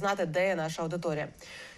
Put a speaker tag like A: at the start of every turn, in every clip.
A: знати, де є наша аудиторія.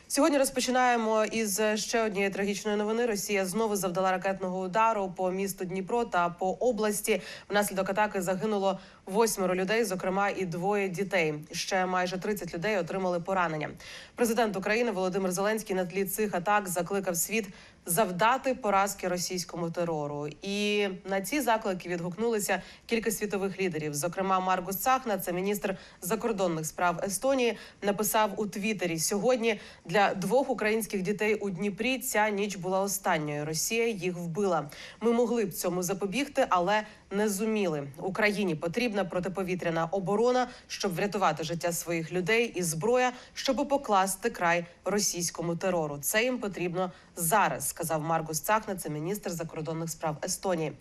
A: Сьогодні розпочинаємо із ще однієї трагічної новини. Росія знову завдала ракетного удару по місту Дніпро та по області. Внаслідок атаки загинуло восьмеро людей, зокрема і двоє дітей. Ще майже 30 людей отримали поранення. Президент України Володимир Зеленський на тлі цих атак закликав світ завдати поразки російському терору. І на ці заклики відгукнулися кілька світових лідерів. Зокрема, Маргус Цахна, це міністр закордонних справ Естонії, написав у Твіттері сьогодні для двох українських дітей у Дніпрі. Ця ніч була останньою. Росія їх вбила. Ми могли б цьому запобігти, але не зуміли. Україні потрібна протиповітряна оборона, щоб врятувати життя своїх людей, і зброя, щоб покласти край російському терору. Це їм потрібно зараз, сказав Маргус Цахна, це міністр закордонних справ Естонії.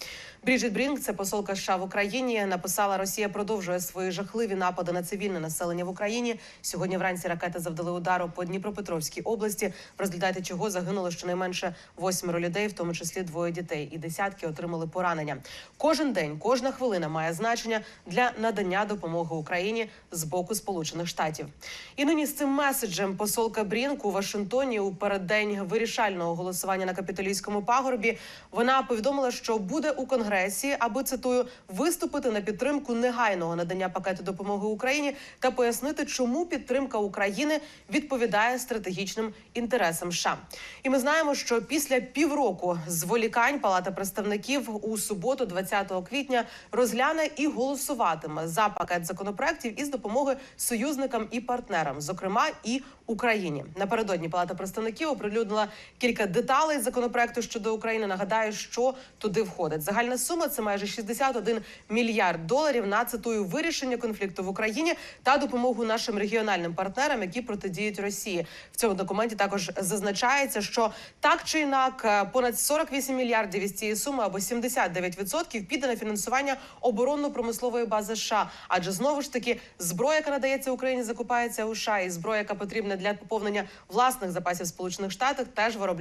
A: Бріджит Брінк, це посолка США в Україні. Написала, Росія продовжує свої жахливі напади на цивільне населення в Україні. Сьогодні вранці ракети завдали удару по Дніпропетровській області, в результаті чого загинуло щонайменше восьмеро людей, в тому числі двоє дітей, і десятки отримали поранення. Кожен день, кожна хвилина має значення для надання допомоги Україні з боку Сполучених Штатів. І нині з цим меседжем посолка Брінк у Вашингтоні у переддень вирішального голосування на капітолійському пагорбі вона повідомила, що буде у конгресі, аби цитую виступити на підтримку негайного надання пакету допомоги Україні та пояснити, чому підтримка України відповідає стратегічним інтересам США. І ми знаємо, що після півроку зволікань Палата представників у суботу, 20 квітня, розгляне і голосуватиме за пакет законопроектів із допомоги союзникам і партнерам, зокрема і Україні. Напередодні Палата представників оприлюднила кілька деталей законопроекту щодо України. Нагадаю, що туди входить. Загальна сума це майже 61 мільярд доларів на цитую вирішення конфлікту в Україні та допомогу нашим регіональним партнерам, які протидіють Росії. В цьому документі також зазначається, що так чи інак е, понад 48 мільярдів із цієї суми або 79% піде на фінансування оборонно-промислової бази США. Адже знову ж таки зброя, яка надається Україні, закупається у США, і зброя, яка потрібна для поповнення власних запасів Сполучених Штатів, теж виробляється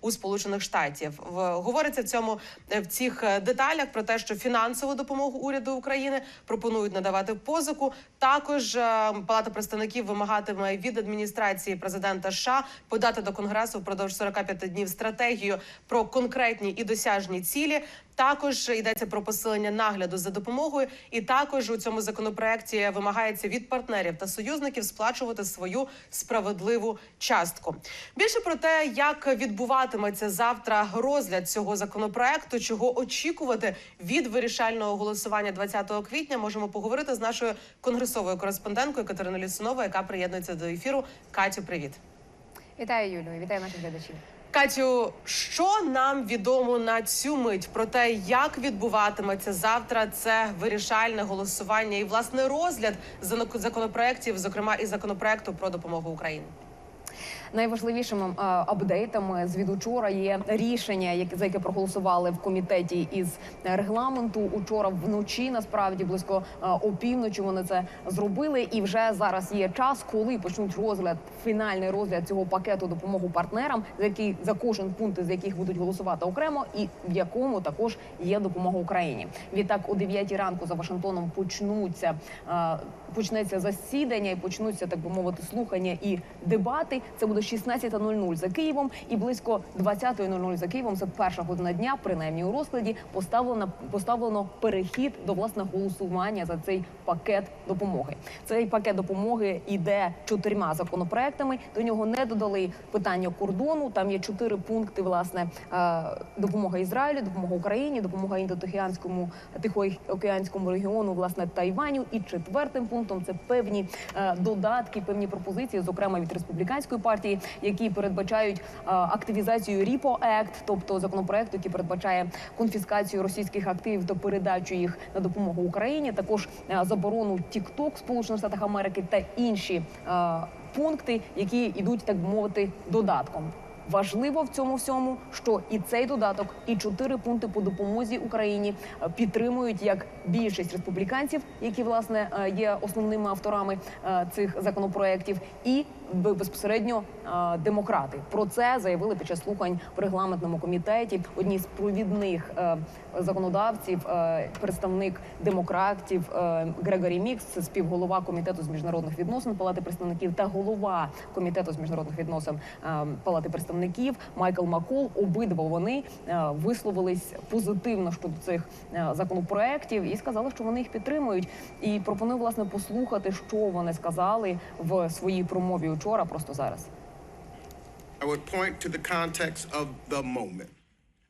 A: у Сполучених Штатів. Говориться в цьому е, в цих е, деталях про те, що фінансову допомогу уряду України пропонують надавати позику. Також е, Палата представників вимагатиме від адміністрації президента США подати до конгресу впродовж 45 днів стратегію про конкретні і досяжні цілі. Також йдеться про посилення нагляду за допомогою, і також у цьому законопроекті вимагається від партнерів та союзників сплачувати свою справедливу частку. Більше про те, як відбуватиметься завтра розгляд цього законопроекту, чого очікувати від вирішального голосування 20 квітня, можемо поговорити з нашою конгресовою кореспонденткою Катериною Лісуновою, яка приєднується до ефіру. Катю, привіт.
B: Вітаю, Юлію, вітаю наших глядачів.
A: Катю, що нам відомо на цю мить про те, як відбуватиметься завтра це вирішальне голосування і власне розгляд законопроєктів, зокрема і законопроекту про допомогу Україні?
B: Найважливішими е, апдейтами з учора є рішення, за яке проголосували в комітеті із регламенту. Учора вночі насправді близько е, опівночі вони це зробили. І вже зараз є час, коли почнуть розгляд, фінальний розгляд цього пакету допомоги партнерам, за який за кожен пункт з яких будуть голосувати окремо, і в якому також є допомога Україні. Відтак о 9 ранку за Вашингтоном почнуться. е, Почнеться засідання і почнуться так би мовити слухання і дебати. Це буде 16.00 за Києвом і близько 20.00 за Києвом. Це перша година дня, принаймні у розкладі. Поставлено поставлено перехід до власне голосування за цей пакет допомоги. Цей пакет допомоги іде чотирма законопроектами. До нього не додали питання кордону. Там є чотири пункти. Власне е, допомога Ізраїлю, допомога Україні, допомога індотихіанському тихоокеанському регіону, власне Тайваню. І четвертим пунктом це певні е, додатки, певні пропозиції, зокрема від республіканської партії, поправки, які передбачають е, активізацію Ріпо Ект, тобто законопроект, який передбачає конфіскацію російських активів та передачу їх на допомогу Україні. Також е, заборону TikTok Сполучених Штатах Америки та інші е, пункти, які йдуть, так би мовити, додатком. Важливо в цьому всьому, що і цей додаток, і чотири пункти по допомозі Україні е, підтримують як більшість республіканців, які власне е, є основними авторами е, цих законопроєктів, і безпосередньо демократи. Про це заявили під час слухань в регламентному комітеті. Одні з провідних законодавців, представник демократів Грегорі Мікс, співголова комітету з міжнародних відносин Палати представників та голова комітету з міжнародних відносин е, Палати представників Майкл Макол. Обидва вони е, висловились позитивно щодо цих е, законопроєктів і сказали, що вони їх підтримують. І пропоную власне послухати, що вони сказали в своїй промові учора, просто зараз.
C: I would point to the context of the moment.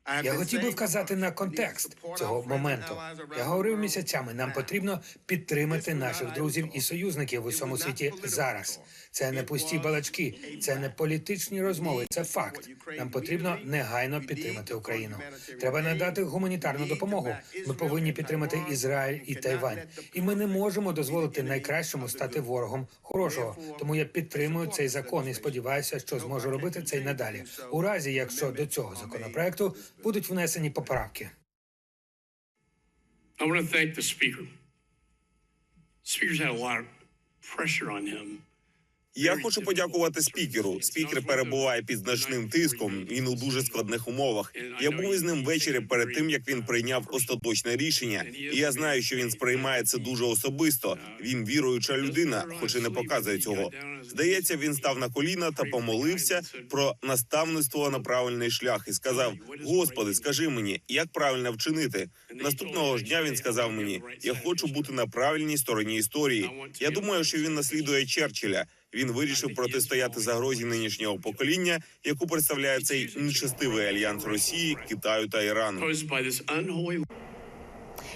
C: I have
D: Я хотів би вказати на контекст цього моменту. Я говорив місяцями. Нам потрібно підтримати наших друзів і союзників в усьому світі зараз. Це не пусті балачки, це не політичні розмови. Це факт. Нам потрібно негайно підтримати Україну. Треба надати гуманітарну допомогу. Ми повинні підтримати Ізраїль і Тайвань. І ми не можемо дозволити найкращому стати ворогом хорошого. Тому я підтримую цей закон і сподіваюся, що зможу робити це й надалі. У разі, якщо до цього законопроекту будуть внесені поправки.
E: I want to thank the speaker. Speaker's had a lot of pressure on him.
F: Я хочу подякувати спікеру. Спікер перебуває під значним тиском. Він у дуже складних умовах. Я був із ним ввечері перед тим, як він прийняв остаточне рішення. І я знаю, що він сприймає це дуже особисто. Він віруюча людина, хоч і не показує цього. Здається, він став на коліна та помолився про наставництво на правильний шлях і сказав: Господи, скажи мені, як правильно вчинити. Наступного ж дня він сказав мені: Я хочу бути на правильній стороні історії. Я думаю, що він наслідує Черчилля. Він вирішив протистояти загрозі нинішнього покоління, яку представляє цей нечестивий альянс Росії, Китаю та Ірану.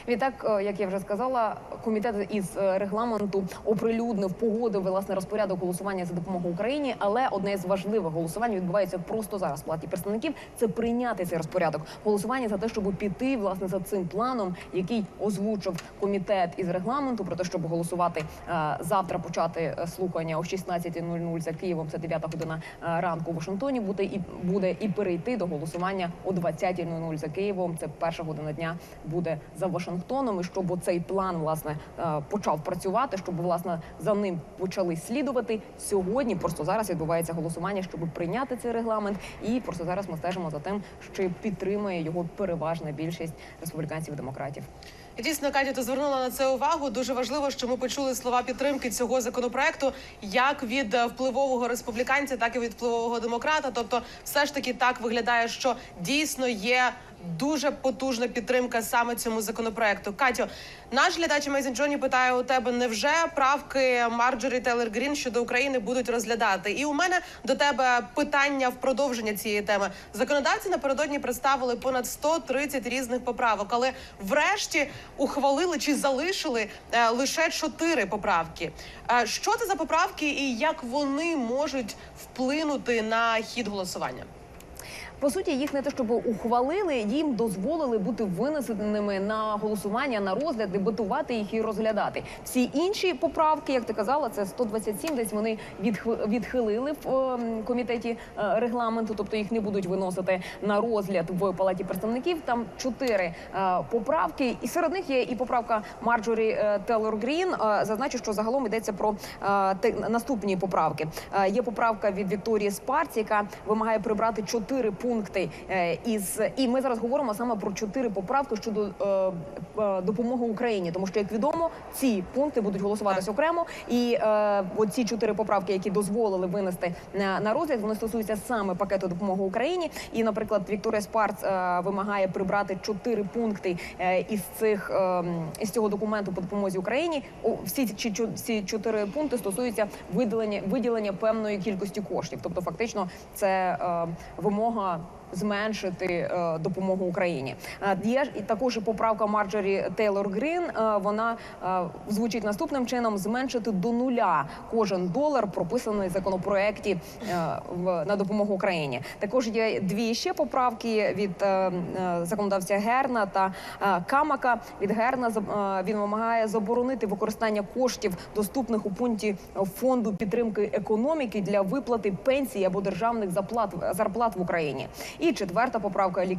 B: Відтак, е, як я вже сказала, комітет із е, регламенту оприлюднив погодив власне розпорядок голосування за допомогу Україні. Але одне з важливих голосувань відбувається просто зараз. в Палаті представників це прийняти цей розпорядок голосування за те, щоб піти власне за цим планом, який озвучив комітет із регламенту, про те, щоб голосувати е, завтра, почати слухання о 16.00 за Києвом. Це 9 година ранку в Вашингтоні. Буде і буде і перейти до голосування о 20.00 за Києвом. Це перша година дня буде за Вашингтоном. І щоб цей план власне е, почав працювати, щоб власне за ним почали слідувати сьогодні. Просто зараз відбувається голосування, щоб прийняти цей регламент. І просто зараз ми стежимо за тим, що підтримує його переважна більшість республіканців демократів.
A: Дійсно, Катя, ти звернула на це увагу. Дуже важливо, що ми почули слова підтримки цього законопроекту як від е, впливового республіканця, так і від впливового демократа. Тобто, все ж таки так виглядає, що дійсно є. Дуже потужна підтримка саме цьому законопроекту. Катю, наш глядач Мейзін Джоні питає у тебе: невже правки Марджорі Телер Грін щодо України будуть розглядати? І у мене до тебе питання в продовження цієї теми. Законодавці напередодні представили понад 130 різних поправок, але врешті ухвалили чи залишили е, лише чотири поправки. Е, що це за поправки і як вони можуть вплинути на хід голосування?
B: По суті, їх не те, щоб ухвалили, їм дозволили бути винесеними на голосування на розгляд, дебатувати їх і розглядати. Всі інші поправки, як ти казала, це 127, Десь вони відх- відхилили в ем, комітеті е, регламенту, тобто їх не будуть виносити на розгляд в палаті представників. Там чотири е, поправки, і серед них є і поправка Марджорі е, Телор Грін. Зазначу, що загалом йдеться про наступні поправки. Є поправка від Вікторії Спарці, яка вимагає прибрати чотири пункти е, із і ми зараз говоримо саме про чотири поправки щодо е, е, допомоги Україні, тому що як відомо, ці пункти будуть голосуватися окремо, і е, оці чотири поправки, які дозволили винести на, на розгляд, вони стосуються саме пакету допомоги Україні. І, наприклад, Вікторія Спарц е, вимагає прибрати чотири пункти е, із цих е, із цього документу по допомозі Україні. О, всі ці ці чотири пункти стосуються виділення виділення певної кількості коштів. Тобто, фактично, це е, вимога зменшити е, допомогу Україні. Е, Є і також поправка Марджорі Тейлор Грін. е, Вона звучить наступним чином: зменшити до нуля кожен долар, прописаний в законопроекті на допомогу Україні. Також є дві ще поправки від законодавця Герна та Камака. Від Герна він вимагає заборонити використання коштів, доступних у пункті фонду підтримки економіки для виплати пенсій або державних зарплат в Україні. Четверта поправка е,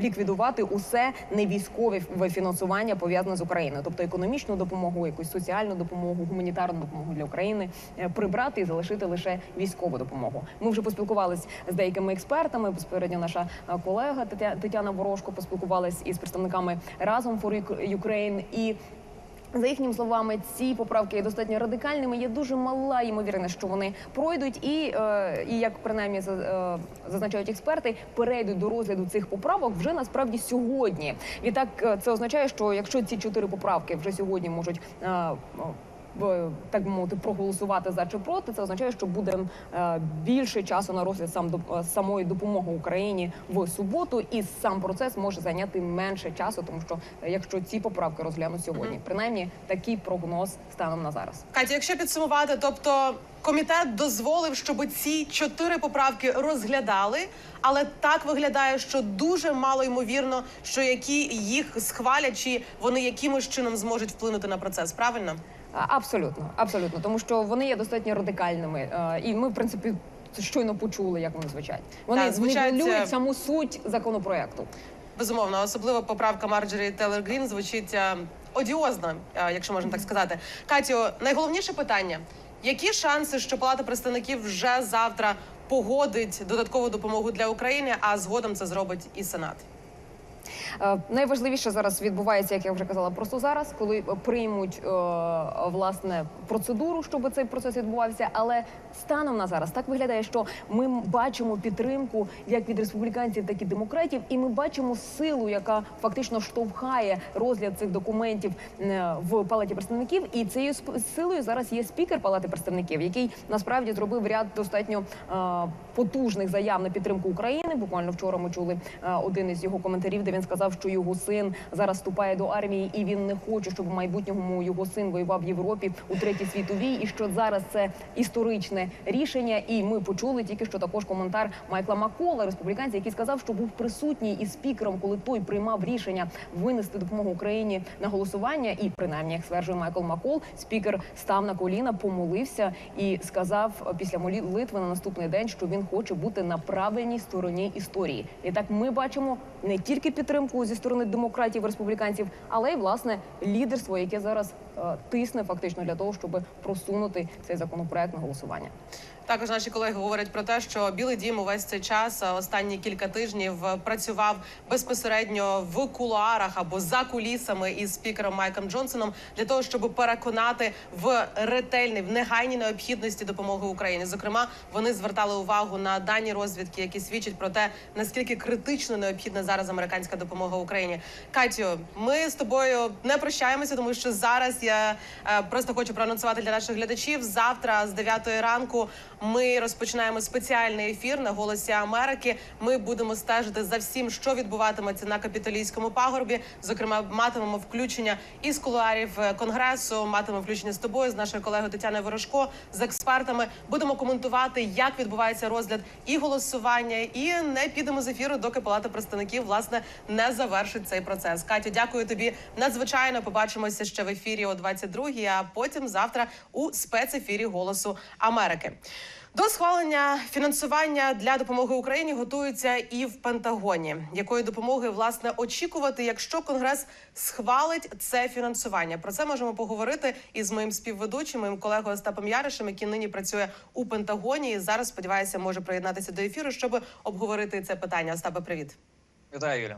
B: ліквідувати усе невійськове фінансування пов'язане з Україною, тобто економічну допомогу, якусь соціальну допомогу, гуманітарну допомогу для України е, прибрати і залишити лише військову допомогу. Ми вже поспілкувалися з деякими експертами. Безпередньо наша е, колега Тетя- Тетяна Ворожко поспілкувалась із представниками разом for Ukraine і. За їхніми словами, ці поправки є достатньо радикальними. Є дуже мала ймовірність, що вони пройдуть, і, е, і як принаймні е, зазначають експерти, перейдуть до розгляду цих поправок вже насправді сьогодні. Відтак е, це означає, що якщо ці чотири поправки вже сьогодні можуть. е, так би мовити, проголосувати за чи проти, це означає, що буде е, більше часу на розгляд сам е, самої допомоги Україні в суботу, і сам процес може зайняти менше часу, тому що е, якщо ці поправки розглянуть сьогодні, принаймні такий прогноз станом на зараз.
A: Катя, якщо підсумувати, тобто комітет дозволив, щоб ці чотири поправки розглядали, але так виглядає, що дуже мало ймовірно, що які їх схвалять, чи вони якимось чином зможуть вплинути на процес. Правильно?
B: Абсолютно, абсолютно, тому що вони є достатньо радикальними, е, і ми, в принципі, щойно почули, як вони звучать. Вони
A: Так, звучать,
B: нівелюють
A: е,
B: саму суть законопроекту.
A: Безумовно, особливо поправка Марджорі Телер Грін звучить е, одіозно, якщо можна так сказати. Катю, найголовніше питання: які шанси, що Палата представників вже завтра погодить додаткову допомогу для України, а згодом це зробить і Сенат?
B: Е, Найважливіше зараз відбувається, як я вже казала, просто зараз, коли е, приймуть е, власне процедуру, щоб цей процес відбувався. Але станом на зараз так виглядає, що ми бачимо підтримку як від республіканців, так і демократів, і ми бачимо силу, яка фактично штовхає розгляд цих документів в палаті представників. І цією силою зараз є спікер палати представників, який насправді зробив ряд достатньо потужних заяв на підтримку України. Буквально вчора ми чули один із його коментарів, де він сказав, що його син зараз вступає до армії, і він не хоче, щоб у майбутньому його син воював в Європі у третій світовій, і що зараз це історичне рішення. І ми почули тільки що також коментар Майкла Макола, республіканця, який сказав, що був присутній із спікером, коли той приймав рішення винести допомогу Україні на голосування. І принаймні, як стверджує Майкл Макол, спікер став на коліна, помолився і сказав після молитви на наступний день, що він хоче бути на правильній стороні історії. І так ми бачимо не тільки підтримку зі сторони демократів, республіканців, але й власне лідерство, яке зараз е, тисне фактично для того, щоб просунути цей законопроект на голосування.
A: Також наші колеги говорять про те, що Білий Дім увесь цей час останні кілька тижнів е, працював безпосередньо в кулуарах або за кулісами із спікером Майком Джонсоном для того, щоб переконати в ретельній, в негайній необхідності допомоги Україні. Зокрема, вони звертали увагу на дані розвідки, які свідчать про те, наскільки критично необхідна зараз американська допомога Україні. Катю, ми з тобою не прощаємося, тому що зараз я е, просто хочу проанонсувати для наших глядачів. Завтра з 9 ранку ми розпочинаємо спеціальний ефір на голосі Америки. Ми будемо стежити за всім, що відбуватиметься на капітолійському пагорбі. Зокрема, матимемо включення із кулуарів е, конгресу. Матимемо включення з тобою, з нашою колегою Тетяною Ворожко, з експертами. Будемо коментувати, як відбувається розгляд і голосування, і не підемо з ефіру, доки Палата представників власне не завершить цей процес. Катю, дякую тобі надзвичайно. Побачимося ще в ефірі о 22-й, а потім завтра у спецефірі Голосу Америки. До схвалення фінансування для допомоги Україні готуються і в Пентагоні. Якої допомоги власне очікувати, якщо Конгрес схвалить це фінансування? Про це можемо поговорити із моїм співведучим, моїм колегою Остапом Яришем, який нині працює у Пентагоні. І зараз сподіваюся, може приєднатися до ефіру, щоб обговорити це питання. Остапе, привіт.
G: Вітаю, Юля.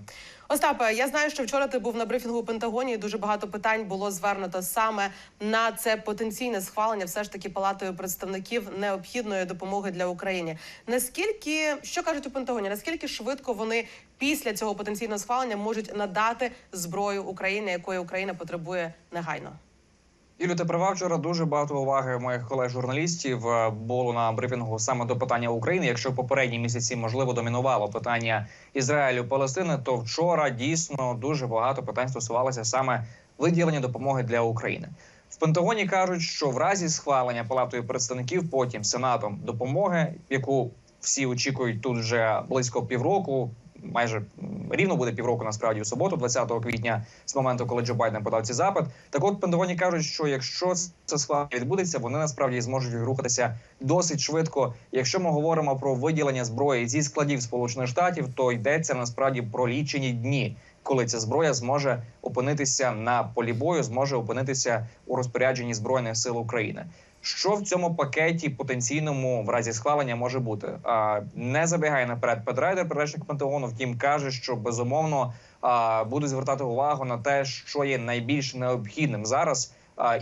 A: Остапе, я знаю, що вчора ти був на брифінгу у Пентагоні. і Дуже багато питань було звернуто саме на це потенційне схвалення, все ж таки палатою представників необхідної допомоги для України. Наскільки що кажуть у Пентагоні? Наскільки швидко вони після цього потенційного схвалення можуть надати зброю Україні, якої Україна потребує негайно?
G: Юлю, ти права вчора дуже багато уваги моїх колег-журналістів е, було на брифінгу саме до питання України. Якщо в попередні місяці можливо домінувало питання Ізраїлю Палестини, то вчора дійсно дуже багато питань стосувалося саме виділення допомоги для України. В Пентагоні кажуть, що в разі схвалення палатою представників, потім сенатом допомоги, яку всі очікують тут вже близько півроку. Майже рівно буде півроку насправді у суботу, 20 квітня, з моменту, коли Джо Байден подав цей запит. Так от Пентагоні кажуть, що якщо це схвалення відбудеться, вони насправді зможуть рухатися досить швидко. Якщо ми говоримо про виділення зброї зі складів Сполучених Штатів, то йдеться насправді про лічені дні, коли ця зброя зможе опинитися на полі бою, зможе опинитися у розпорядженні збройних сил України. Що в цьому пакеті потенційному в разі схвалення може бути? Не забігає наперед Петрайдер, перечник Пентагону. Втім, каже, що безумовно буде звертати увагу на те, що є найбільш необхідним зараз.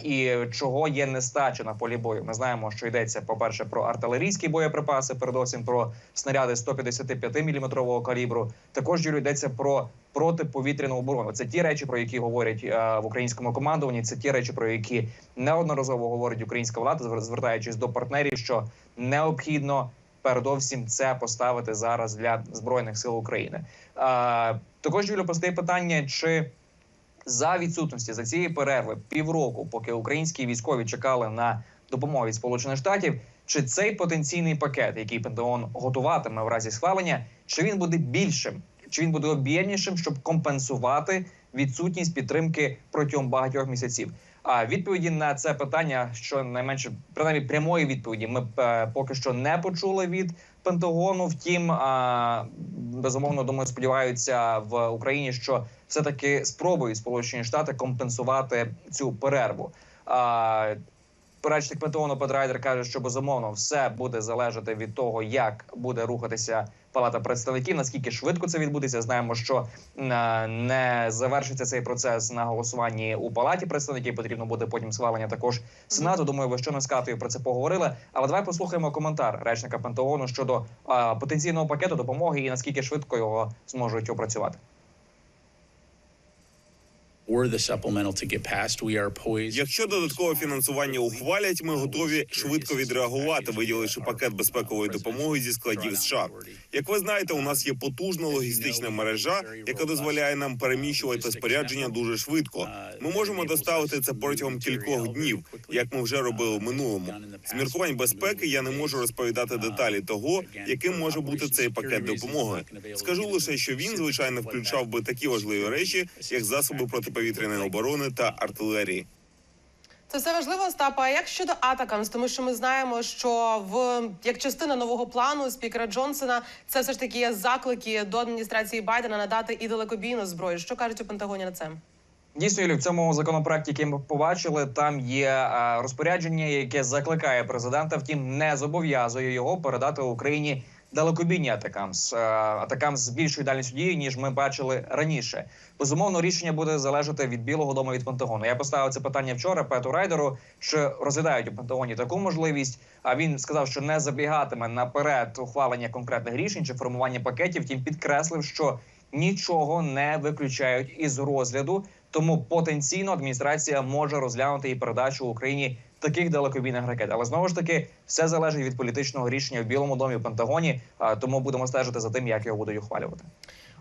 G: І чого є нестача на полі бою? Ми знаємо, що йдеться по перше про артилерійські боєприпаси, передусім про снаряди 155 мм калібру. Також Юрій, йдеться про протиповітряну оборону. Це ті речі, про які говорять в українському командуванні. Це ті речі, про які неодноразово говорить українська влада, звертаючись до партнерів, що необхідно передовсім це поставити зараз для збройних сил України. Е, також Юля постає питання, чи за відсутності за цієї перерви півроку, поки українські військові чекали на допомогу від Сполучених Штатів, чи цей потенційний пакет, який Пентагон готуватиме в разі схвалення, чи він буде більшим, чи він буде об'ємнішим, щоб компенсувати відсутність підтримки протягом багатьох місяців? А відповіді на це питання, що найменше принаймні прямої відповіді, ми е, поки що не почули від Пентагону. Втім, безумовно, думаю, сподіваються в Україні, що все таки спробують Сполучені Штати компенсувати цю перерву. Речник Пентагону Петрайдер каже, що безумовно все буде залежати від того, як буде рухатися Палата представників. Наскільки швидко це відбудеться? Знаємо, що е, не завершиться цей процес на голосуванні у палаті представників. Потрібно буде потім схвалення також сенату. Думаю, ви щойно з Катою про це поговорили. Але давай послухаємо коментар речника Пентагону щодо е, потенційного пакету допомоги і наскільки швидко його зможуть опрацювати.
F: Якщо додаткове фінансування ухвалять, ми готові швидко відреагувати, виділивши пакет безпекової допомоги зі складів США. Як ви знаєте, у нас є потужна логістична мережа, яка дозволяє нам переміщувати спорядження дуже швидко. Ми можемо доставити це протягом кількох днів, як ми вже робили в минулому. З міркувань безпеки я не можу розповідати деталі того, яким може бути цей пакет допомоги. Скажу лише, що він звичайно включав би такі важливі речі, як засоби протиповітряної оборони та артилерії.
A: Це все важливо, Остапа. А як щодо Атакамс? Тому що ми знаємо, що в як частина нового плану спікера Джонсона це все ж таки є заклики до адміністрації Байдена надати і далекобійну зброю. Що кажуть у Пентагоні на це?
G: Дійсно, Юлі, в цьому законопроекті, який ми побачили, там є е, розпорядження, яке закликає президента, втім не зобов'язує його передати Україні далекобійні атакамс, е, атакамс з більшою дальністю дії, ніж ми бачили раніше. Безумовно, рішення буде залежати від Білого Дому від Пентагону. Я поставив це питання вчора Пету Райдеру, що розглядають у Пентагоні таку можливість. А він сказав, що не забігатиме наперед ухвалення конкретних рішень чи формування пакетів. Втім, підкреслив, що нічого не виключають із розгляду. Тому потенційно адміністрація може розглянути і передачу Україні таких далекобійних ракет. Але знову ж таки все залежить від політичного рішення в Білому домі в Пентагоні. Тому будемо стежити за тим, як його будуть ухвалювати.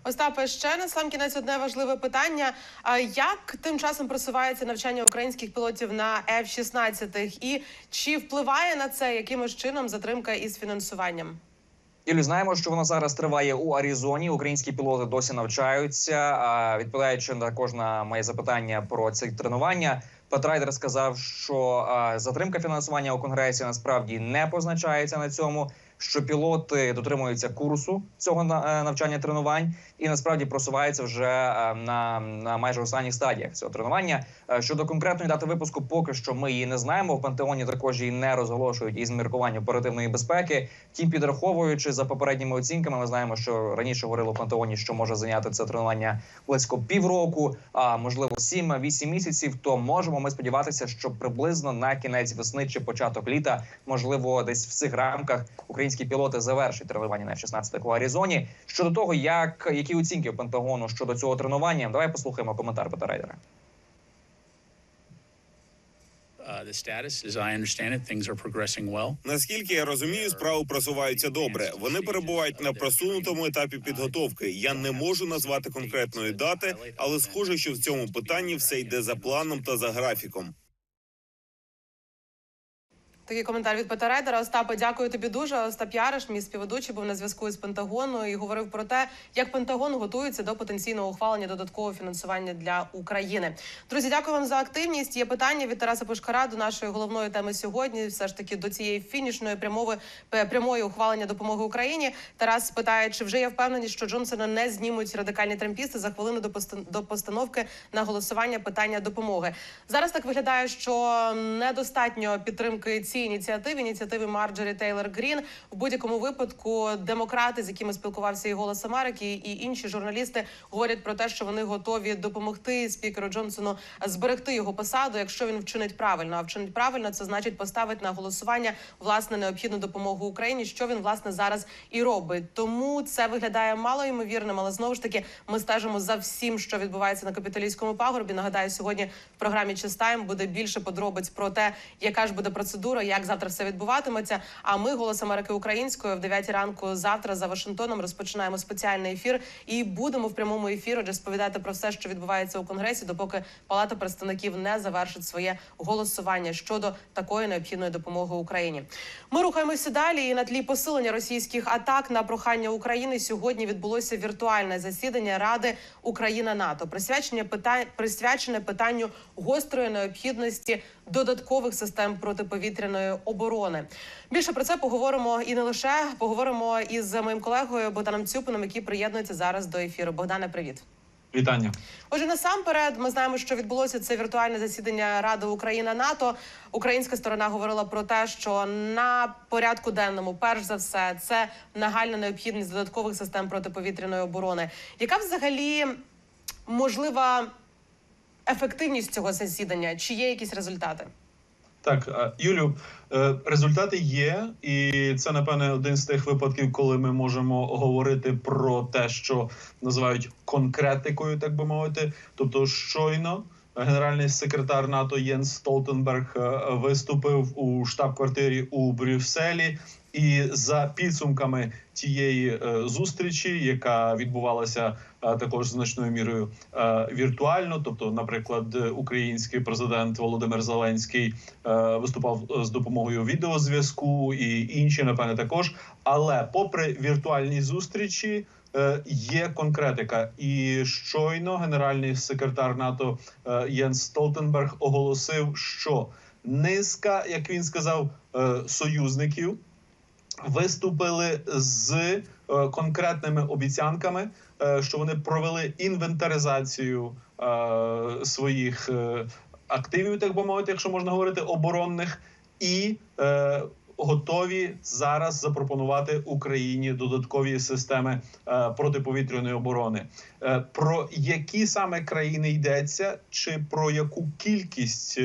A: Остапе, ще на сам кінець одне важливе питання. А як тим часом просувається навчання українських пілотів на F-16? І чи впливає на це якимось чином затримка із фінансуванням?
G: Юлі, знаємо, що воно зараз триває у Аризоні. Українські пілоти досі навчаються. Відповідаючи також на моє запитання про ці тренування, Петрайдер сказав, що затримка фінансування у конгресі насправді не позначається на цьому. Що пілоти дотримуються курсу цього е, навчання тренувань і насправді просуваються вже е, на, на майже останніх стадіях цього тренування. Е, Щодо конкретної дати випуску, поки що ми її не знаємо. В Пентеоні також її не розголошують із міркувань оперативної безпеки. Тім підраховуючи за попередніми оцінками, ми знаємо, що раніше говорили в Пентагоні, що може зайняти це тренування близько півроку, а можливо 7-8 місяців. То можемо ми сподіватися, що приблизно на кінець весни чи початок літа, можливо, десь в цих рамках українські пілоти завершать тренування на F-16 у Аризоні. Щодо того, як які оцінки в Пентагону щодо цього тренування, давай послухаємо коментар Петра Райдера.
H: Uh.
F: Наскільки я розумію, справи просуваються добре. Вони перебувають на просунутому етапі підготовки. Я не можу назвати конкретної дати, але схоже, що в цьому питанні все йде за планом та за графіком.
A: Такий коментар від Петра Рейдера. Остапе, дякую тобі дуже. Остап Яриш, мій співведучий, був на зв'язку з Пентагону і говорив про те, як Пентагон готується до потенційного ухвалення додаткового фінансування для України. Друзі, дякую вам за активність. Є питання від Тараса Пушкара до нашої головної теми сьогодні. Все ж таки до цієї фінішної прямови прямої ухвалення допомоги Україні. Тарас питає, чи вже є впевненість, що Джонсона не знімуть радикальні трампісти за хвилину до постан- до постановки на голосування питання допомоги. Зараз так виглядає, що недостатньо підтримки цій ініціативі, ініціативи Марджорі Тейлор Грін. В будь-якому випадку демократи, з якими спілкувався і голос Америки, і інші журналісти говорять про те, що вони готові допомогти спікеру Джонсону зберегти його посаду, якщо він вчинить правильно. А вчинить правильно, це значить поставить на голосування власне необхідну допомогу Україні, що він власне зараз і робить. Тому це виглядає мало ймовірним, але знову ж таки ми стежимо за всім, що відбувається на капіталійському пагорбі. Нагадаю, сьогодні в програмі Чистайм буде більше подробиць про те, яка ж буде процедура, як завтра все відбуватиметься. А ми, голос Америки Українською, в 9 ранку завтра за Вашингтоном розпочинаємо спеціальний ефір і будемо в прямому ефірі розповідати про все, що відбувається у конгресі, допоки Палата представників не завершить своє голосування щодо такої необхідної допомоги Україні. Ми рухаємося далі. І на тлі посилення російських атак на прохання України сьогодні відбулося віртуальне засідання Ради Україна НАТО, присвячення питань присвячене питанню гострої необхідності додаткових систем протиповітряної оборони. Більше про це поговоримо і не лише поговоримо із моїм колегою Богданом Цюпином, який приєднується зараз до ефіру. Богдане, привіт.
I: Вітання.
A: Отже, насамперед, ми знаємо, що відбулося це віртуальне засідання Ради Україна НАТО. Українська сторона говорила про те, що на порядку денному, перш за все, це нагальна необхідність додаткових систем протиповітряної оборони. Яка взагалі можлива ефективність цього засідання? Чи є якісь результати?
I: Так, Юлю, е, результати є, і це напевне один з тих випадків, коли ми можемо говорити про те, що називають конкретикою, так би мовити. Тобто, щойно генеральний секретар НАТО Єнс Столтенберг е, виступив у штаб-квартирі у Брюсселі. І за підсумками тієї е, зустрічі, яка відбувалася е, також значною мірою е, віртуально, тобто, наприклад, український президент Володимир Зеленський виступав з допомогою відеозв'язку, і інші, напевне, також. Але попри віртуальні зустрічі. Є конкретика, і щойно генеральний секретар НАТО Єнс Столтенберг оголосив, що низка, як він сказав, союзників виступили з е, конкретними обіцянками, е, що вони провели інвентаризацію е, своїх активів, так би мовити, якщо можна говорити, оборонних, і готові зараз запропонувати Україні додаткові системи протиповітряної оборони. Про які саме країни йдеться, чи про яку кількість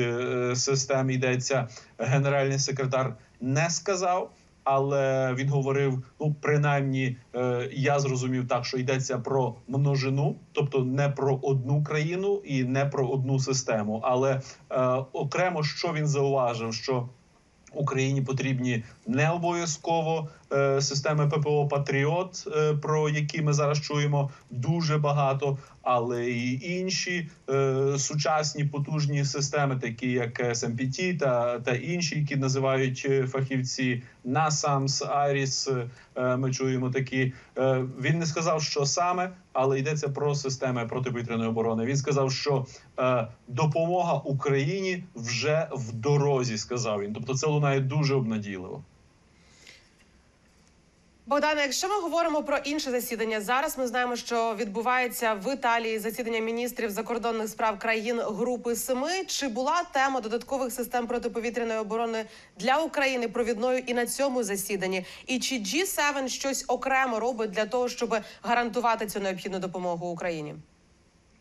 I: систем йдеться, генеральний секретар не сказав. Але він говорив: ну принаймні, е, я зрозумів так, що йдеться про множину, тобто не про одну країну і не про одну систему. Але е, окремо, що він зауважив, що Україні потрібні не обов'язково е, системи ППО Патріот, е, про які ми зараз чуємо дуже багато, але і інші е, сучасні потужні системи, такі як SMPT та, та інші, які називають е, фахівці NASAMS, IRIS, е, Ми чуємо такі. Е, Він не сказав, що саме, але йдеться про системи протиповітряної оборони. Він сказав, що е, допомога Україні вже в дорозі. Сказав він. Тобто, це лунає дуже обнадійливо.
A: Богдане, якщо ми говоримо про інше засідання, зараз ми знаємо, що відбувається в Італії засідання міністрів закордонних справ країн Групи Семи. Чи була тема додаткових систем протиповітряної оборони для України провідною і на цьому засіданні? І чи G7 щось окремо робить для того, щоб гарантувати цю необхідну допомогу Україні?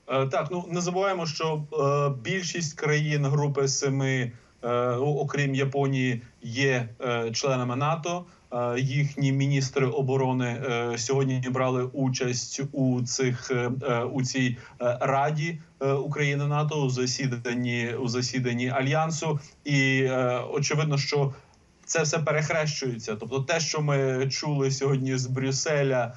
I: Е, Так, ну не забуваємо, що е, більшість країн Групи Семи, е, ну, окрім Японії, є е, членами НАТО. Е, їхні міністри оборони е, сьогодні брали участь у цих е, у цій раді України НАТО у засіданні у засіданні альянсу, і очевидно, що це все перехрещується. Тобто, те, що ми чули сьогодні з Брюсселя,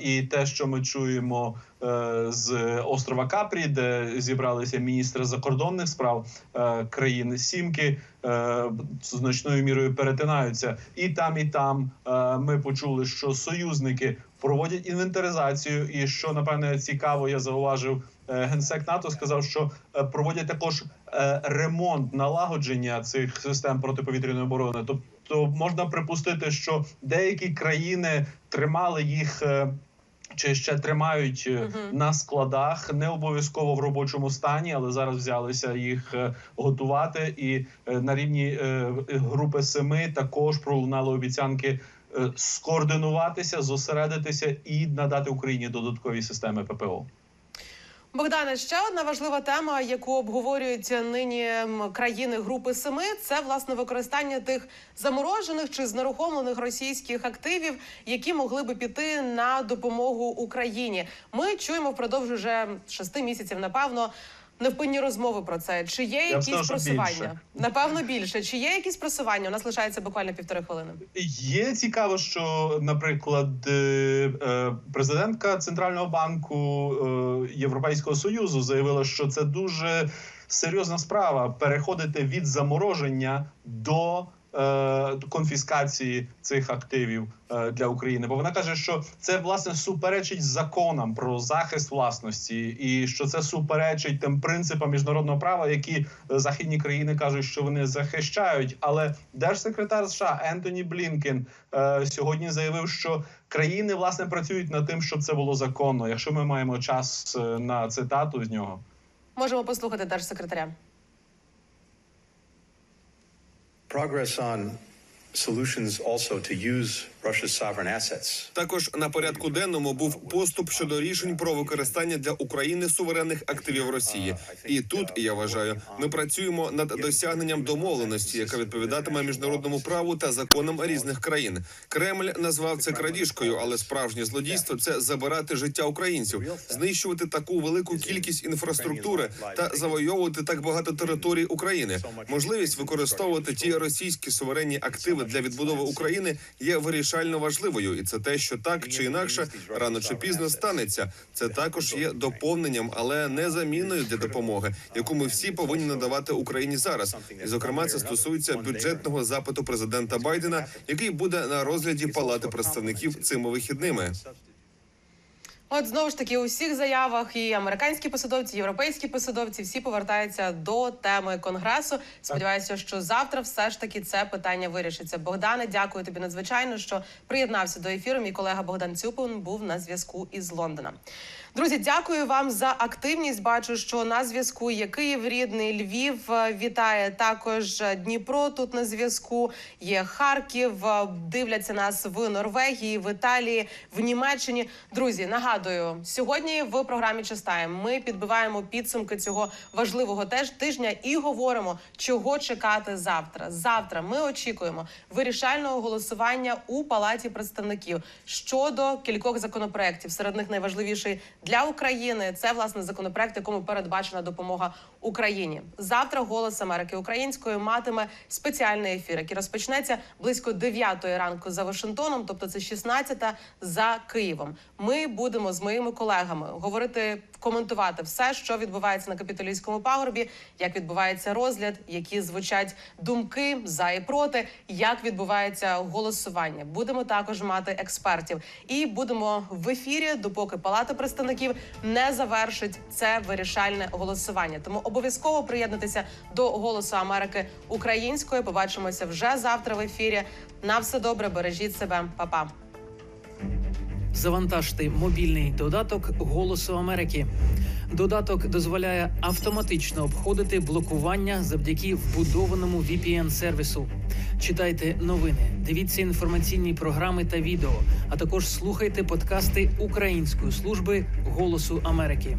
I: і те, що ми чуємо е, з острова Капрі, де зібралися міністри закордонних справ е, країн Сімки, е, значною мірою перетинаються. І там, і там е, ми почули, що союзники проводять інвентаризацію, і що напевне цікаво, я зауважив. е, Генсек НАТО сказав, що е, проводять також е, ремонт налагодження цих систем протиповітряної оборони. Тобто можна припустити, що деякі країни тримали їх. Чи ще тримають
A: Мгм.
I: на складах, не обов'язково в робочому стані, але зараз взялися їх готувати. І на рівні групи семи також пролунали обіцянки скоординуватися, зосередитися і надати Україні додаткові системи ППО.
A: Богдане, ще одна важлива тема, яку обговорюють нині країни Групи Семи, це власне використання тих заморожених чи знерухомлених російських активів, які могли би піти на допомогу Україні. Ми чуємо впродовж уже шести місяців, напевно. Невпинні розмови про це. Чи є якісь
I: сказав,
A: просування?
I: більше.
A: Напевно, більше. Чи є якісь просування? У нас лишається буквально півтори хвилини.
I: Є цікаво, що, наприклад, е, е, президентка Центрального банку е, Європейського союзу заявила, що це дуже серйозна справа переходити від замороження до конфіскації цих активів е, для України. Бо вона каже, що це власне суперечить законам про захист власності, і що це суперечить тим принципам міжнародного права, які е, західні країни кажуть, що вони захищають. Але держсекретар США Ентоні Блінкен е, сьогодні заявив, що країни власне працюють над тим, щоб це було законно. Якщо ми маємо час е, на цитату з нього.
A: Можемо послухати держсекретаря.
J: Progress on solutions also to use.
F: Також на порядку денному був поступ щодо рішень про використання для України суверенних активів Росії. І тут я вважаю, ми працюємо над досягненням домовленості, яка відповідатиме міжнародному праву та законам різних країн. Кремль назвав це крадіжкою, але справжнє злодійство це забирати життя українців, знищувати таку велику кількість інфраструктури та завойовувати так багато територій України. Можливість використовувати ті російські суверенні активи для відбудови України є вирішально важливою, і це те, що так чи інакше рано чи пізно станеться. Це також є доповненням, але не заміною для допомоги, яку ми всі повинні надавати Україні зараз. І зокрема, це стосується бюджетного запиту президента Байдена, який буде на розгляді Палати представників цими вихідними.
A: От знову ж таки у всіх заявах і американські посадовці, і європейські посадовці всі повертаються до теми конгресу. Сподіваюся, що завтра все ж таки це питання вирішиться. Богдане, дякую тобі надзвичайно, що приєднався до ефіру. Мій колега Богдан Цюпин був на зв'язку із Лондона. Друзі, дякую вам за активність. Бачу, що на зв'язку є Київ, рідний Львів. е, Вітає також е, Дніпро. Тут на зв'язку є Харків. е, Дивляться нас в Норвегії, в Італії, в Німеччині. Друзі, нагадую, сьогодні в програмі Частаєм ми підбиваємо підсумки цього важливого теж тижня і говоримо, чого чекати завтра. Завтра ми очікуємо вирішального голосування у Палаті представників щодо кількох законопроєктів. Серед них найважливіший для України. Це власне законопроект, якому передбачена допомога Україні. Завтра голос Америки українською матиме спеціальний ефір, який розпочнеться близько 9 ранку за Вашингтоном, тобто це 16 за Києвом. Ми будемо з моїми колегами говорити, коментувати все, що відбувається на капітолійському пагорбі, як відбувається розгляд, які звучать думки за і проти, як відбувається голосування. Будемо також мати експертів і будемо в ефірі, допоки Палата представників не завершить це вирішальне голосування. Тому обов'язково приєднатися до голосу Америки українською. Побачимося вже завтра в ефірі. На все добре, бережіть себе, Па-па.
K: Завантажте мобільний додаток Голосу Америки. Додаток дозволяє автоматично обходити блокування завдяки вбудованому VPN-сервісу. Читайте новини, дивіться інформаційні програми та відео, а також слухайте подкасти Української служби Голосу Америки.